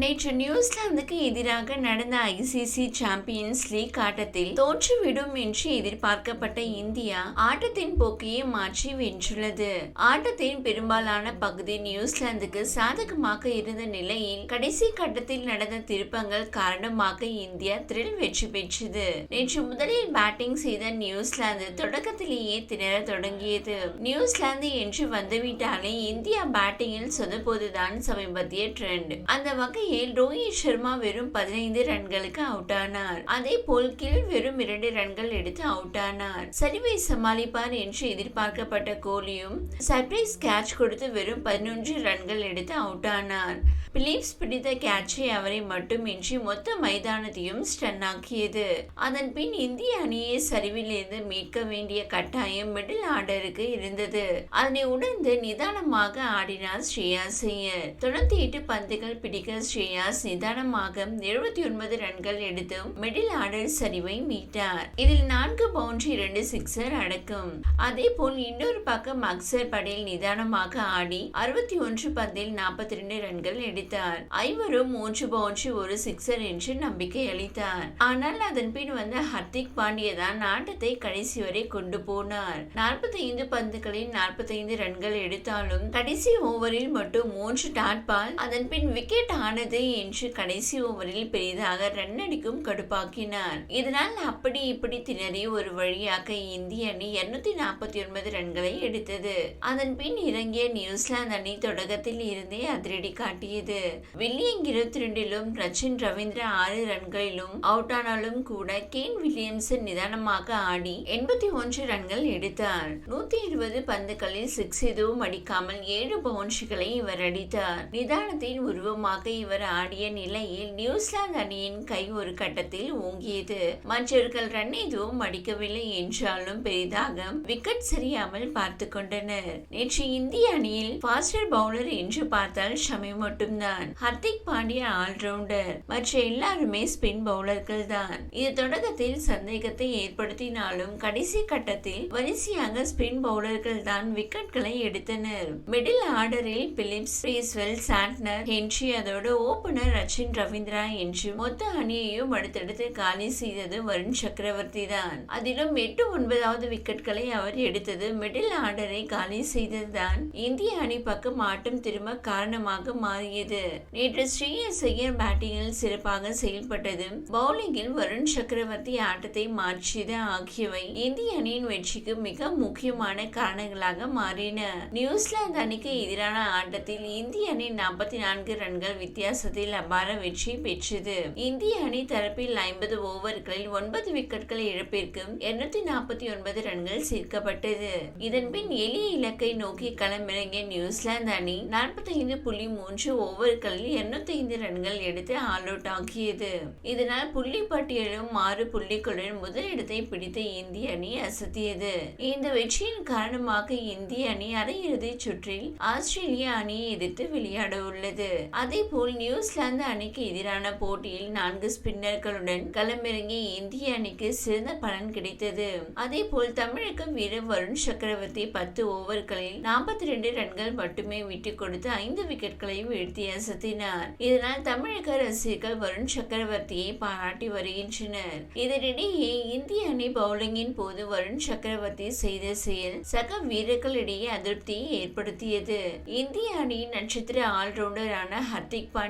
நேற்று நியூசிலாந்துக்கு எதிராக நடந்த ஐசிசி சாம்பியன்ஸ் லீக் ஆட்டத்தில் தோற்றுவிடும் என்று எதிர்பார்க்கப்பட்ட இந்தியா ஆட்டத்தின் போக்கையே மாற்றி வென்றுள்ளது. ஆட்டத்தின் பெரும்பாலான பகுதி நியூசிலாந்துக்கு சாதகமாக இருந்த நிலையில் கடைசி கட்டத்தில் நடந்த திருப்பங்கள் காரணமாக இந்தியா த்ரில் வெற்றி பெற்றது. நேற்று முதலில் பேட்டிங் செய்த நியூசிலாந்து தொடக்கத்திலேயே திணற தொடங்கியது. நியூசிலாந்து என்று வந்துவிட்டாலே இந்தியா பேட்டிங்கில் சொதப்போதுதான் சமீபத்திய ட்ரெண்ட் அந்த வகை வகையில் ரோஹித் சர்மா வெறும் பதினைந்து ரன்களுக்கு அவுட் ஆனார்? அதே போல் கில் வெறும் இரண்டு ரன்கள் எடுத்து அவுட் ஆனார். சரிவை சமாளிப்பார் என்று எதிர்பார்க்கப்பட்ட கோலியும் சர்ப்ரைஸ் கேட்ச் கொடுத்து வெறும் பதினொன்று ரன்கள் எடுத்து அவுட் ஆனார். பிலிப்ஸ் பிடித்த கேட்சை அவரை மட்டுமின்றி மொத்த மைதானத்தையும் ஸ்டன் ஆக்கியது. அதன் பின் இந்திய அணியை சரிவிலிருந்து மீட்க வேண்டிய கட்டாயம் மிடில் ஆர்டருக்கு இருந்தது. அதனை உணர்ந்து நிதானமாக ஆடினார் ஸ்ரேயா செய்யர். தொண்ணூத்தி எட்டு பந்துகள் பிடிக்க ஸ்ரேயாஸ் நிதானமாக எழுபத்தி ஒன்பது ரன்கள் எடுத்து மிடில் ஆர்டர் சரிவை மீட்டார். இதில் நான்கு பவுண்டரி இரண்டு சிக்ஸர் அடக்கும். அதே போல் இன்னொரு பக்கம் அக்சர் படேல் நிதானமாக ஆடி அறுபத்தி ஒன்று பந்தில் நாற்பத்தி ரெண்டு ரன்கள் எடுத்தார். ஐவரும் மூன்று பவுண்டரி ஒரு சிக்ஸர் என்று நம்பிக்கை அளித்தார். ஆனால் அதன் பின் வந்த ஹர்திக் பாண்டிய தான் ஆட்டத்தை கடைசி வரை கொண்டு போனார். நாற்பத்தி ஐந்து பந்துகளில் நாற்பத்தி ஐந்து ரன்கள் எடுத்தாலும் கடைசி ஓவரில் மட்டும் மூன்று டாட் பால் அதன் பின் விக்கெட் ஆன ஆனது என்று கடைசி ஓவரில் பெரிதாக ரன் அடிக்கும் கடுப்பாக்கினார் இதனால் அப்படி இப்படி திணறி ஒரு வழியாக இந்திய அணி இருநூத்தி நாற்பத்தி ஒன்பது ரன்களை எடுத்தது. அதன் பின் இறங்கிய நியூசிலாந்து அணி தொடக்கத்தில் இருந்தே அதிரடி காட்டியது. வில்லியங் இருபத்தி ரெண்டிலும் ரச்சின் ரவீந்திர ஆறு ரன்களிலும் அவுட் ஆனாலும் கூட கேன் வில்லியம்சன் நிதானமாக ஆடி எண்பத்தி ஒன்று ரன்கள் எடுத்தார் நூத்தி இருபது பந்துகளில் சிக்ஸ் எதுவும் அடிக்காமல் ஏழு பவுன்ஸ்களை இவர் அடித்தார். நிதானத்தின் உருவமாக இவர் ஆடிய நிலையில் நியூசிலாந்து அணியின் கை ஒரு கட்டத்தில் ஓங்கியது. மற்றவர்கள் ரன் எதுவும் அடிக்கவில்லை என்றாலும் பெரிதாக விக்கெட் சரியாமல் பார்த்து கொண்டனர். நேற்று இந்திய அணியில் பாஸ்டர் பவுலர் என்று பார்த்தால் ஷமி மட்டும்தான். ஹர்திக் பாண்டியா ஆல்ரவுண்டர். மற்ற எல்லாருமே ஸ்பின் பவுலர்கள் தான். இது தொடக்கத்தில் சந்தேகத்தை ஏற்படுத்தினாலும் கடைசி கட்டத்தில் வரிசையாக ஸ்பின் பவுலர்கள் தான் விக்கெட்களை எடுத்தனர். மிடில் ஆர்டரில் பிலிப்ஸ் பிரீஸ்வெல் சாட்னர் ஹென்ரி அதோடு ஓபனர் ரச்சின் ரவீந்திரா என்று மொத்த அணியையும் அடுத்தடுத்து காலி செய்தது வருண் சக்கரவர்த்தி தான். அதிலும் எட்டு ஒன்பதாவது விக்கெட்களை அவர் எடுத்தது மிடில் ஆர்டரை காலி செய்ததுதான். இந்திய அணி பக்கம் ஆட்டம் திரும்ப காரணமாக மாறியது. நேற்று ஸ்ரீயஸ் ஐயர் பேட்டிங்கில் சிறப்பாக செயல்பட்டது. பவுலிங்கில் வருண் சக்கரவர்த்தி ஆட்டத்தை மாற்றியது ஆகியவை இந்திய அணியின் வெற்றிக்கு மிக முக்கியமான காரணங்களாக மாறின. நியூசிலாந்து அணிக்கு எதிரான ஆட்டத்தில் இந்திய அணி நாற்பத்தி நான்கு ரன்கள் வித்தியாசத்தில் அபார வெற்றி பெற்றது. இந்திய அணி தரப்பில் ஐம்பது ஓவர்களில் ஒன்பது விக்கெட்கள் இழப்பிற்கு இருநூத்தி நாற்பத்தி ஒன்பது ரன்கள் சேர்க்கப்பட்டது. இதன்பின் எளிய இலக்கை நோக்கி களமிறங்கிய நியூசிலாந்து அணி நாற்பத்தைந்து புள்ளி மூன்று ஓவர்களில் இருநூத்தி ஐந்து ரன்கள் எடுத்து ஆல் அவுட் ஆக்கியது. இதனால் புள்ளி பட்டியலும் ஆறு புள்ளிகளுடன் முதலிடத்தை பிடித்த இந்திய அணி அசத்தியது. இந்த வெற்றியின் காரணமாக இந்திய அணி அரையிறுதி சுற்றில் ஆஸ்திரேலிய அணியை எதிர்த்து விளையாட உள்ளது அதே போல் நியூசிலாந்து அணிக்கு எதிரான போட்டியில் நான்கு ஸ்பின்னர்களுடன் களமிறங்கிய இந்திய அணிக்கு சிறந்த பலன் கிடைத்தது. அதே போல் தமிழக வீரர் வருண் சக்கரவர்த்தி பத்து ஓவர்களில் நாற்பத்தி ரெண்டு ரன்கள் மட்டுமே விட்டுக் கொடுத்து ஐந்து விக்கெட்களை வீழ்த்தி அசத்தினார். இதனால் தமிழக ரசிகர்கள் வருண் சக்கரவர்த்தியை பாராட்டி வருகின்றனர். இதனிடையே இந்திய அணி பவுலிங்கின் போது வருண் சக்கரவர்த்தி செய்த செயல் சக வீரர்களிடையே அதிருப்தியை ஏற்படுத்தியது. இந்திய அணியின் நட்சத்திர ஆல்ரவுண்டரான ஹர்திக் பாண்டியா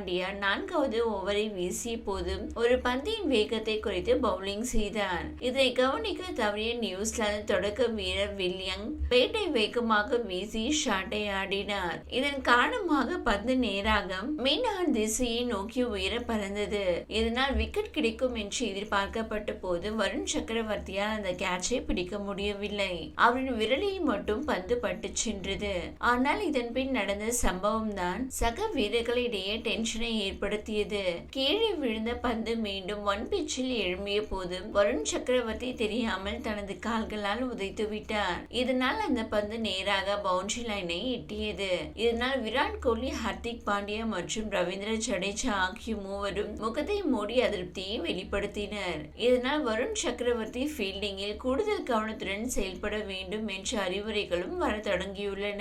நான்காவது ஓவரை வீசிய போது ஒரு பந்தின் வேகத்தை குறைத்து பவுலிங் செய்தார் இதை கவனிக்க தவறிய நியூசிலாந்து தொடக்க வீரர் வில்லியம் பேட்டை வேகமாக வீசி ஷாட்டை ஆடினார். இதன் காரணமாக பந்து நேராக மீனான் திசையை நோக்கி உயர பறந்தது. இதனால் விக்கெட் கிடைக்கும் என்று எதிர்பார்க்கப்பட்ட போது வருண் சக்கரவர்த்தியால் அந்த கேட்சை பிடிக்க முடியவில்லை. அவரின் விரலில் மட்டும் பந்து பட்டு சென்றது. ஆனால் இதன் பின் நடந்த சம்பவம் தான் சக வீரர்களிடையே டென் டென்ஷனை ஏற்படுத்தியது. கீழே விழுந்த பந்து மீண்டும் ஒன் பிச்சில் எழும்பிய போது வருண் சக்கரவர்த்தி தெரியாமல் தனது கால்களால் உதைத்து விட்டார். இதனால் அந்த பந்து நேராக பவுண்டரி லைனை எட்டியது. இதனால் விராட் கோலி ஹர்திக் பாண்டியா மற்றும் ரவீந்திர ஜடேஜா ஆகிய மூவரும் முகத்தை மூடி அதிருப்தியை வெளிப்படுத்தினர். இதனால் வருண் சக்கரவர்த்தி ஃபீல்டிங்கில் கூடுதல் கவனத்துடன் செயல்பட வேண்டும் என்ற அறிவுரைகளும் வர தொடங்கியுள்ளன.